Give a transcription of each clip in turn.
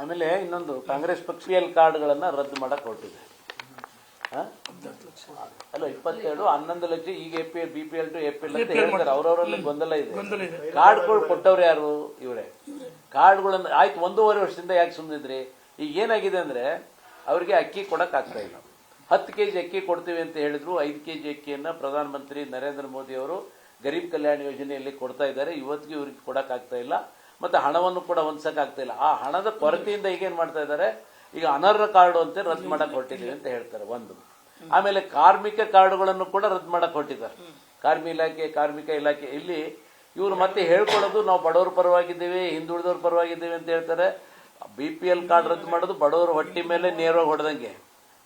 ಆಮೇಲೆ ಇನ್ನೊಂದು ಕಾಂಗ್ರೆಸ್ ಪಕ್ಷ ಪಿ ಎಲ್ ಕಾರ್ಡ್ಗಳನ್ನ ರದ್ದು ಮಾಡಕ್ ಹೊರಟಿದೆ? ಅಲ್ಲ ಇಪ್ಪತ್ತೆರಡು ಹನ್ನೊಂದು ಲಕ್ಷ ಈಗ A P B P L to A P L ಅಂತ ಹೇಳ್ತಾರೆ. ಅವ್ರವರಲ್ಲಿ ಗೊಂದಲ ಇದೆ. ಕಾರ್ಡ್ಗಳು ಕೊಟ್ಟವ್ರು ಯಾರು? ಇವರೇ. ಕಾರ್ಡ್ಗಳನ್ನ ಆಯ್ತು ಒಂದೂವರೆ ವರ್ಷದಿಂದ ಯಾಕೆ ಸುಮ್ಮನಿದ್ರಿ ಈಗ ಏನಾಗಿದೆ ಅಂದ್ರೆ ಅವರಿಗೆ ಅಕ್ಕಿ ಕೊಡಕ್ ಆಗ್ತಾ ಇಲ್ಲ. ಹತ್ತು ಕೆ ಜಿ ಅಕ್ಕಿ ಕೊಡ್ತೀವಿ ಅಂತ ಹೇಳಿದ್ರು. ಐದು ಕೆ ಜಿ ಅಕ್ಕಿಯನ್ನ ಪ್ರಧಾನಮಂತ್ರಿ ನರೇಂದ್ರ ಮೋದಿ ಅವರು ಗರೀಬ್ ಕಲ್ಯಾಣ ಯೋಜನೆಯಲ್ಲಿ ಕೊಡ್ತಾ ಇದ್ದಾರೆ. ಇವತ್ತಿಗೆ ಇವ್ರಿಗೆ ಕೊಡಕ್ ಆಗ್ತಾ ಇಲ್ಲ. ಮತ್ತೆ ಹಣವನ್ನು ಕೂಡ ಹೊಂದ್ಸಕ್ ಆಗ್ತಿಲ್ಲ ಇಲ್ಲ. ಆ ಹಣದ ಕೊರತೆಯಿಂದ ಈಗ ಏನ್ ಮಾಡ್ತಾ ಇದ್ದಾರೆ? ಈಗ ಅನರ್ಹ ಕಾರ್ಡು ಅಂತ ರದ್ದು ಮಾಡಕ್ ಹೊರಟಿದ್ದೀವಿ ಅಂತ ಹೇಳ್ತಾರೆ ಒಂದು. ಆಮೇಲೆ ಕಾರ್ಮಿಕ ಕಾರ್ಡುಗಳನ್ನು ಕೂಡ ರದ್ದು ಮಾಡಕ್ ಹೊರಟಿದ್ದಾರೆ ಕಾರ್ಮಿಕ ಇಲಾಖೆ ಕಾರ್ಮಿಕ ಇಲಾಖೆ. ಇಲ್ಲಿ ಇವರು ಮತ್ತೆ ಹೇಳ್ಕೊಳ್ಳೋದು ನಾವು ಬಡವರ ಪರವಾಗಿದ್ದೀವಿ ಹಿಂದುಳಿದವ್ರ ಪರವಾಗಿದ್ದೀವಿ ಅಂತ ಹೇಳ್ತಾರೆ. ಬಿ ಪಿ ಎಲ್ ಕಾರ್ಡ್ ರದ್ದು ಮಾಡೋದು ಬಡವರ ಹೊಟ್ಟಿ ಮೇಲೆ ನೇರವಾಗಿ ಹೊಡೆದಂಗೆ.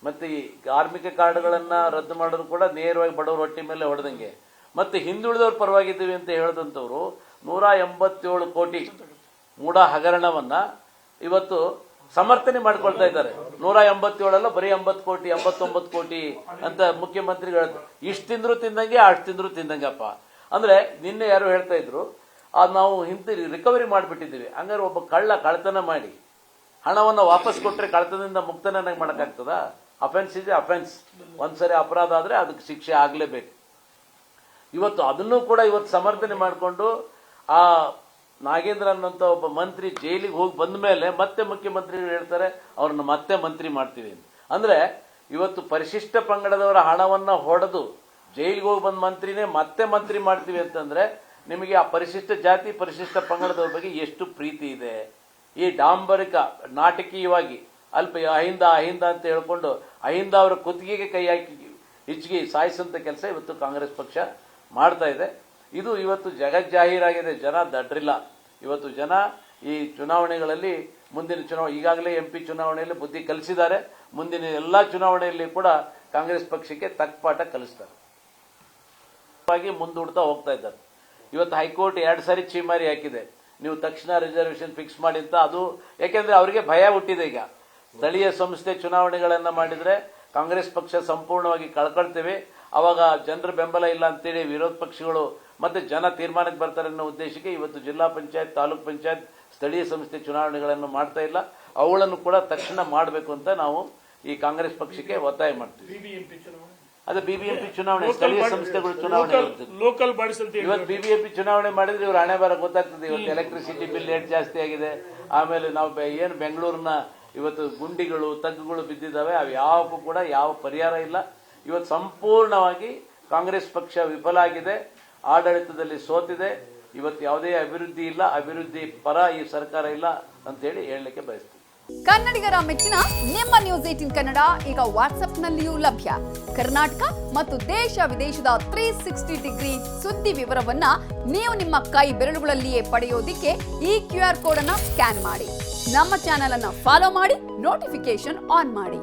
ಮತ್ತೆ ಈ ಕಾರ್ಮಿಕ ಕಾರ್ಡ್ಗಳನ್ನ ರದ್ದು ಮಾಡೋದು ಕೂಡ ನೇರವಾಗಿ ಬಡವರ ಹೊಟ್ಟಿ ಮೇಲೆ ಹೊಡೆದಂಗೆ. ಮತ್ತೆ ಹಿಂದುಳಿದವ್ರ ಪರವಾಗಿದ್ದೀವಿ ಅಂತ ಹೇಳಿದಂಥವ್ರು ನೂರ ಎಂಬತ್ತೇಳು ಕೋಟಿ ಮೂಢ ಹಗರಣವನ್ನ ಇವತ್ತು ಸಮರ್ಥನೆ ಮಾಡ್ಕೊಳ್ತಾ ಇದ್ದಾರೆ. ನೂರ ಎಂಬತ್ತೇಳಲ್ಲ, ಬರೀ ಎಂಬತ್ತು ಕೋಟಿ, ಎಂಬತ್ತೊಂಬತ್ತು ಕೋಟಿ ಅಂತ ಮುಖ್ಯಮಂತ್ರಿಗಳು ಇಷ್ಟು ತಿಂದ್ರು ತಿಂದಂಗೆ, ಅಷ್ಟು ತಿಂದ್ರು ತಿಂದಂಗಪ್ಪ. ಅಂದ್ರೆ ನಿನ್ನೆ ಯಾರು ಹೇಳ್ತಾ ಇದ್ರು ಅದು ನಾವು ಹಿಂತಿರಿ ರಿಕವರಿ ಮಾಡಿಬಿಟ್ಟಿದ್ದೀವಿ. ಹಂಗಾರೆ ಒಬ್ಬ ಕಳ್ಳ ಕಳ್ತನ ಮಾಡಿ, ಹಣವನ್ನು ವಾಪಸ್ ಕೊಟ್ಟರೆ ಕಳ್ತನದಿಂದ ಮುಕ್ತನಾಗಿ ಮಾಡೋಕ್ಕಾಗ್ತದ? ಅಫೆನ್ಸ್ ಇದೆ ಅಫೆನ್ಸ್ ಒಂದ್ಸರಿ ಅಪರಾಧ ಆದರೆ ಅದಕ್ಕೆ ಶಿಕ್ಷೆ ಆಗಲೇಬೇಕು. ಇವತ್ತು ಅದನ್ನು ಕೂಡ ಇವತ್ತು ಸಮರ್ಥನೆ ಮಾಡಿಕೊಂಡು ಆ ನಾಗೇಂದ್ರ ಅನ್ನೋಂಥ ಒಬ್ಬ ಮಂತ್ರಿ ಜೈಲಿಗೆ ಹೋಗಿ ಬಂದ ಮೇಲೆ ಮತ್ತೆ ಮುಖ್ಯಮಂತ್ರಿಗಳು ಹೇಳ್ತಾರೆ, ಅವ್ರನ್ನ ಮತ್ತೆ ಮಂತ್ರಿ ಮಾಡ್ತೀವಿ ಅಂತ. ಅಂದ್ರೆ ಇವತ್ತು ಪರಿಶಿಷ್ಟ ಪಂಗಡದವರ ಹಣವನ್ನ ಹೊಡೆದು ಜೈಲಿಗೆ ಹೋಗಿ ಬಂದ ಮಂತ್ರಿನೇ ಮತ್ತೆ ಮಂತ್ರಿ ಮಾಡ್ತೀವಿ ಅಂತಂದ್ರೆ ನಿಮಗೆ ಆ ಪರಿಶಿಷ್ಟ ಜಾತಿ, ಪರಿಶಿಷ್ಟ ಪಂಗಡದವ್ರ ಬಗ್ಗೆ ಎಷ್ಟು ಪ್ರೀತಿ ಇದೆ. ಈ ಡಾಂಬರಿಕ, ನಾಟಕೀಯವಾಗಿ ಅಲ್ಪ ಅಹಿಂದ ಅಹಿಂದ ಅಂತ ಹೇಳ್ಕೊಂಡು ಅಹಿಂದ ಅವರ ಕುತ್ತಿಗೆಗೆ ಕೈ ಹಾಕಿ ಹಿಚ್ಚಿಗೆ ಸಾಯಿಸಂತ ಕೆಲಸ ಇವತ್ತು ಕಾಂಗ್ರೆಸ್ ಪಕ್ಷ ಮಾಡ್ತಾ ಇದೆ. ಇದು ಇವತ್ತು ಜಗಜ್ಜಾಹೀರಾಗಿದೆ. ಜನ ದಡ್ರಿಲ್ಲ. ಇವತ್ತು ಜನ ಈ ಚುನಾವಣೆಗಳಲ್ಲಿ ಮುಂದಿನ ಚುನಾವಣೆ ಈಗಾಗಲೇ ಎಂ ಪಿ ಚುನಾವಣೆಯಲ್ಲಿ ಬುದ್ಧಿ ಕಲಿಸಿದ್ದಾರೆ. ಮುಂದಿನ ಎಲ್ಲ ಚುನಾವಣೆಯಲ್ಲಿ ಕೂಡ ಕಾಂಗ್ರೆಸ್ ಪಕ್ಷಕ್ಕೆ ತಕ್ಕ ಪಾಠ ಕಲಿಸ್ತಾರೆ ಮುಂದೂಡ್ತಾ ಹೋಗ್ತಾ ಇದ್ದಾರೆ. ಇವತ್ತು ಹೈಕೋರ್ಟ್ ಎರಡು ಸಾರಿ ಚೀಮಾರಿ ಹಾಕಿದೆ. ನೀವು ತಕ್ಷಣ ರಿಸರ್ವೇಶನ್ ಫಿಕ್ಸ್ ಮಾಡಿ ಅಂತ ಅದು, ಯಾಕೆಂದ್ರೆ ಅವರಿಗೆ ಭಯ ಹುಟ್ಟಿದೆ ಈಗ. ಸ್ಥಳೀಯ ಸಂಸ್ಥೆ ಚುನಾವಣೆಗಳನ್ನು ಮಾಡಿದರೆ ಕಾಂಗ್ರೆಸ್ ಪಕ್ಷ ಸಂಪೂರ್ಣವಾಗಿ ಕಳ್ಕೊಳ್ತೇವೆ. ಅವಾಗ ಜನರ ಬೆಂಬಲ ಇಲ್ಲ ಅಂತೇಳಿ ವಿರೋಧ ಪಕ್ಷಗಳು ಮತ್ತೆ ಜನ ತೀರ್ಮಾನಕ್ಕೆ ಬರ್ತಾರೆ ಅನ್ನೋ ಉದ್ದೇಶಕ್ಕೆ ಇವತ್ತು ಜಿಲ್ಲಾ ಪಂಚಾಯತ್ ತಾಲೂಕ್ ಪಂಚಾಯತ್ ಸ್ಥಳೀಯ ಸಂಸ್ಥೆ ಚುನಾವಣೆಗಳನ್ನು ಮಾಡ್ತಾ ಇಲ್ಲ. ಅವುಗಳನ್ನು ಕೂಡ ತಕ್ಷಣ ಮಾಡಬೇಕು ಅಂತ ನಾವು ಈ ಕಾಂಗ್ರೆಸ್ ಪಕ್ಷಕ್ಕೆ ಒತ್ತಾಯ ಮಾಡ್ತೀವಿ. ಅದೇ ಬಿಬಿಎಂಪಿ ಚುನಾವಣೆ ಸ್ಥಳೀಯ ಸಂಸ್ಥೆಗಳು ಚುನಾವಣೆ ಲೋಕಲ್ ಇವತ್ತು ಬಿಬಿಎಂಪಿ ಚುನಾವಣೆ ಮಾಡಿದ್ರೆ ಇವ್ರ ಹಣೆ ಬರ ಗೊತ್ತಾಗ್ತದೆ. ಇವತ್ತು ಎಲೆಕ್ಟ್ರಿಸಿಟಿ ಬಿಲ್ ರೇಟ್ ಜಾಸ್ತಿ ಆಗಿದೆ. ಆಮೇಲೆ ನಾವು ಏನು ಬೆಂಗಳೂರಿನ ಇವತ್ತು ಗುಂಡಿಗಳು ತಗ್ಗುಗಳು ಬಿದ್ದಿದ್ದಾವೆ. ಅವು ಯಾವಕ್ಕೂ ಕೂಡ ಯಾವ ಪರಿಹಾರ ಇಲ್ಲ. ಇವತ್ತು ಸಂಪೂರ್ಣವಾಗಿ ಕಾಂಗ್ರೆಸ್ ಪಕ್ಷ ವಿಫಲ ಆಗಿದೆ, ಆಡಳಿತದಲ್ಲಿ ಸೋತಿದೆ. ಇವತ್ತು ಯಾವುದೇ ಅಭಿವೃದ್ಧಿ ಇಲ್ಲ, ಅಭಿವೃದ್ಧಿ ಪರ ಈ ಸರ್ಕಾರ ಇಲ್ಲ ಅಂತೇಳಿ ಹೇಳಲಿಕ್ಕೆ ಬಯಸ್ತೀನಿ. ಕನ್ನಡಿಗರ ಮೆಚ್ಚಿನ ನಿಮ್ಮ ನ್ಯೂಸ್ ಏಟಿನ್ ಕನ್ನಡ ಈಗ ವಾಟ್ಸ್ಆಪ್ನಲ್ಲಿಯೂ ಲಭ್ಯ. ಕರ್ನಾಟಕ ಮತ್ತು ದೇಶ ವಿದೇಶದ ತ್ರೀ ಸಿಕ್ಸ್ಟಿ ಡಿಗ್ರಿ ಸುದ್ದಿ ವಿವರವನ್ನ ನೀವು ನಿಮ್ಮ ಕೈ ಬೆರಳುಗಳಲ್ಲಿಯೇ ಪಡೆಯೋದಿಕ್ಕೆ ಈ ಕ್ಯೂ ಆರ್ ಕೋಡ್ ಅನ್ನ ಸ್ಕ್ಯಾನ್ ಮಾಡಿ. ನಮ್ಮ ಚಾನೆಲ್ ಅನ್ನ ಫಾಲೋ ಮಾಡಿ ನೋಟಿಫಿಕೇಶನ್ ಆನ್ ಮಾಡಿ.